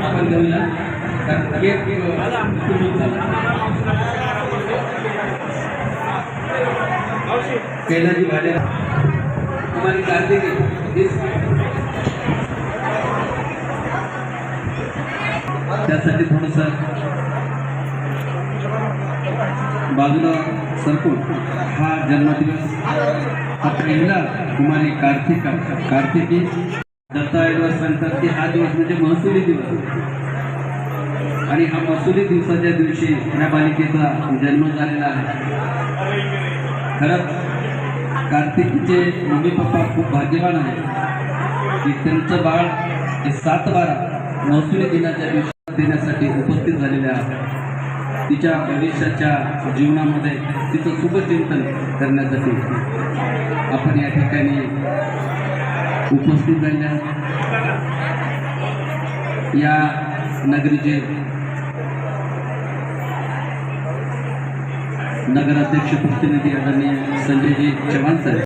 आपण घेऊया कारण केक कैलाजी भाले कुमारी कार्तिकी त्यासाठी थोडस बाजूला सरकून हा जन्मदिवस हा पहिला कुमारी कार्तिक कार्तिकी दत्ता दिवस सांगतात की हा दिवस म्हणजे महसुली दिवस. आणि हा महसुली दिवसाच्या दिवशी या बालिकेचा जन्म झालेला आहे. खरंच कार्तिकीचे मम्मी पप्पा खूप भाग्यवान आहेत. की त्यांचं बाळ हे सात बारा महसुली दिनाच्या दिवशी देण्यासाठी उपस्थित झालेल्या तिच्या भविष्याच्या जीवनामध्ये तिचं शुभचिंतन करण्यासाठी आपण या ठिकाणी उपस्थित झाल्या या नगरीचे नगराध्यक्ष प्रतिनिधी आदरणीय संजयजी चव्हाण साहेब.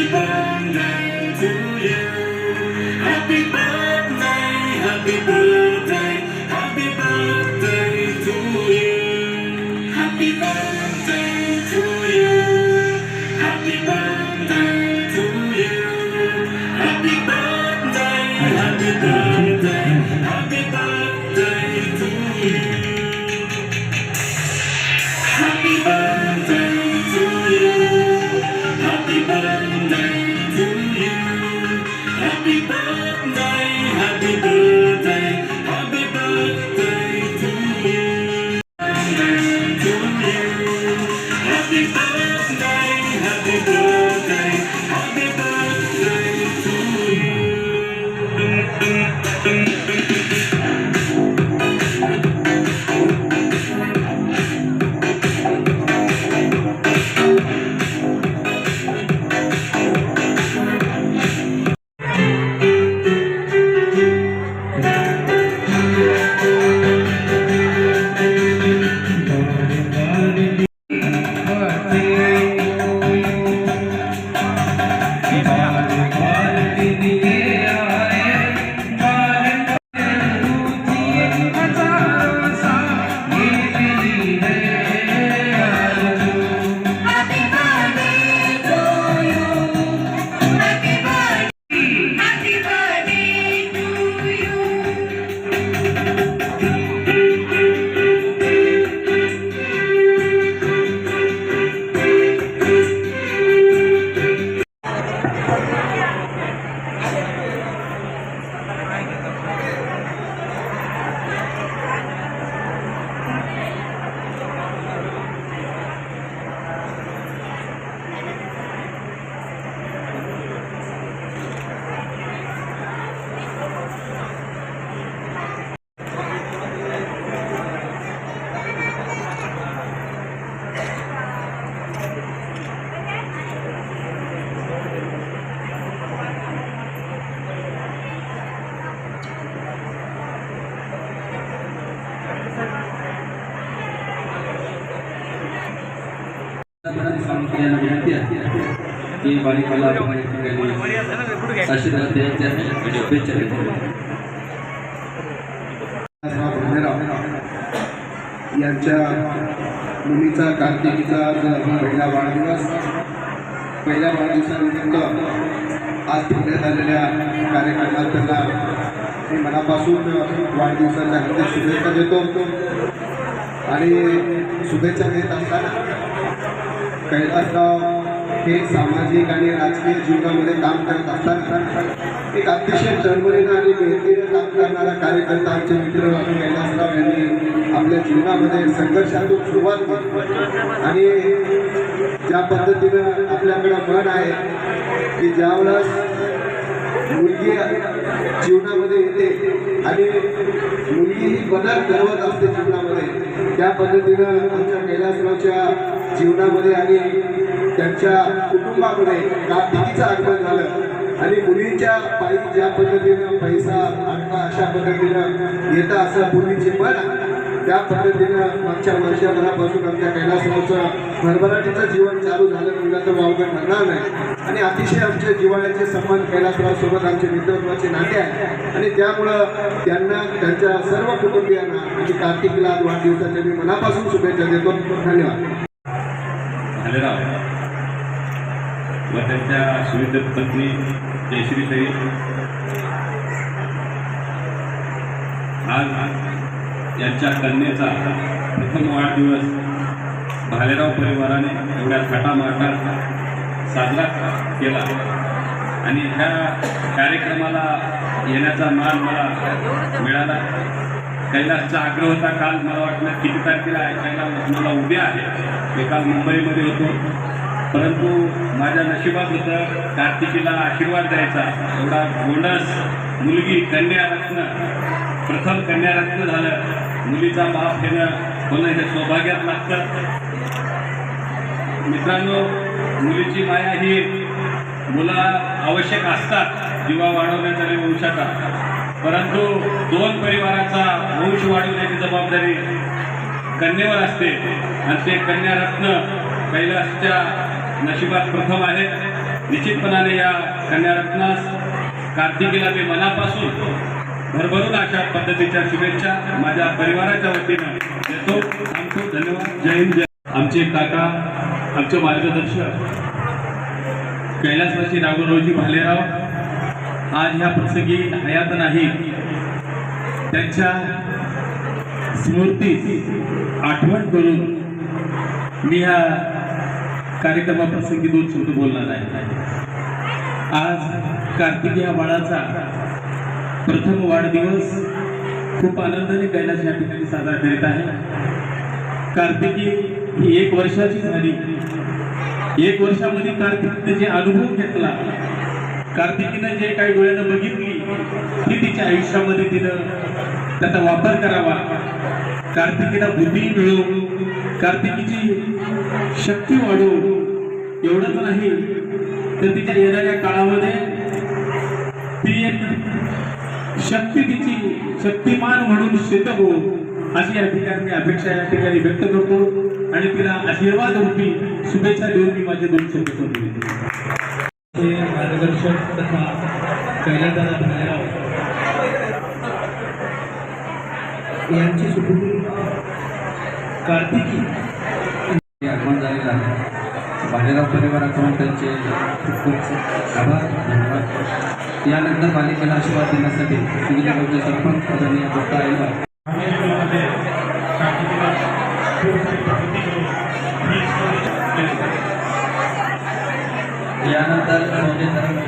Baby. Birthday, happy birthday, यांना विनंती आहे की बालिकाला आपण या ठिकाणी आशीर्वाद द्यायचे आहे शुभेच्छा द्यायच्या यांच्या मुलीचा कार्तिकीचा आज पहिला वाढदिवस पहिल्या वाढदिवसानिमित्त आज ठेवण्यात आलेल्या कार्यक्रमात त्यांना मी मनापासून वाढदिवसाच्या शुभेच्छा देतो. आणि शुभेच्छा देत असताना कैलासराव हे सामाजिक आणि राजकीय जीवनामध्ये काम करत असतात. एक अतिशय चळवळीनं आणि मेहनतीनं काम करणारा कार्यकर्ता आमचे मित्र कैलासराव यांनी आपल्या जीवनामध्ये संघर्षातून सुरुवात केली. आणि ज्या पद्धतीनं आपल्याकडं मन आहे की ज्यावेळेस मुलगी जीवनामध्ये येते आणि मुलगी ही बदल घडवत असते जीवनामध्ये त्या पद्धतीनं आमच्या कैलासरावच्या जीवनामध्ये आणि त्यांच्या कुटुंबामध्ये गांधीचं आगमन झालं आणि मुलींच्या पायी ज्या पद्धतीनं पैसा आणता अशा पद्धतीनं येतं असं मुलींची पण आहे. त्या पद्धतीनं मागच्या वर्षभरापासून आमच्या कैलासरावचं भरभराटीचं जीवन चालू झालं म्हणलं तर वावगं ठरणार नाही. आणि अतिशय आमच्या जिवाळ्याचे संबंध कैलासरावसोबत आमचे मित्रत्वाचे नाते आहे आणि त्यामुळं त्यांना त्यांच्या सर्व कुटुंबियांना आणि कार्तिकला वाढदिवसाच्या मी मनापासून शुभेच्छा देतो. धन्यवाद. व त्यांच्या सुविध पत्नी जयश्रीताई आज यांच्या कन्येचा प्रथम वाढदिवस भालेराव परिवाराने एवढ्या थाटामाटात साजरा केला. आणि ह्या कार्यक्रमाला येण्याचा मान मला मिळाला. कैलासचा आग्रह होता काल मला वाटलं किती तारखेला आहे? कैलास मला उद्या आहे. मी काल मुंबईमध्ये होतो. परंतु माझ्या नशिबात होतं कार्तिकीला आशीर्वाद द्यायचा. एवढा बोनस मुलगी कन्यारत्न प्रथम कन्यारत्न झालं. मुलीचा बाप घेणं होणं हे सौभाग्यात लागतं. मित्रांनो मुलीची माया ही मुला आवश्यक असतात. जीवा वाढवण्याचा आणि वंशाचा. परंतु दोन परिवाराचा वंश वाढवण्याची जबाबदारी कन्येवर असते. आणि ते कन्यारत्न कैलासच्या नशिबात प्रथम आहेत. निश्चितपणाने या कन्यारत्नास कार्तिकीला मी मनापासून भरभरून अशा पद्धतीच्या शुभेच्छा माझ्या परिवाराच्या वतीनं देतो. सांगतो धन्यवाद. जय हिंद जय आमचे काका आमचे मार्गदर्शक. कैलासवासी राघवरावजी भालेराव आज ह्या प्रसंगी हयात नाही. त्यांच्या स्मृती आठवण करून मी ह्या कार्यक्रमाप्रसंगी दोन शब्द बोलणार आहे. आज कार्तिकी या बाळाचा प्रथम वाढदिवस खूप आनंदाने कैलास या ठिकाणी साजरा करीत आहे. कार्तिकी ही एक वर्षाची झाली. एक वर्षामध्ये कार्तिकीने जे अनुभव घेतला कार्तिकीनं जे काही डोळ्यानं बघितली ती तिच्या आयुष्यामध्ये तिनं त्याचा वापर करावा. कार्तिकीला बुद्धी मिळो. कार्तिकीची शक्ती वाढव एवढंच नाही तर तिच्या येणाऱ्या काळामध्ये ती एक शक्ती तिची शक्तिमान म्हणून सिद्ध हो अशी या ठिकाणी मी अपेक्षा या ठिकाणी व्यक्त करतो आणि तिला आशीर्वाद रूपी शुभेच्छा देऊन मी माझे दोन शब्द संपवितो हे मार्गदर्शक तथा कैलादादा भालेराव यांची सुपुत्री कार्तिकी आगमन झालेलं आहे. भालेराव परिवाराकडून त्यांचे खूप खूप आभार. यानंतर पालिकेला आशीर्वाद देण्यासाठी विविध गावचे सरपंच आदरणीय डॉक्टर आईला यानंतर संजय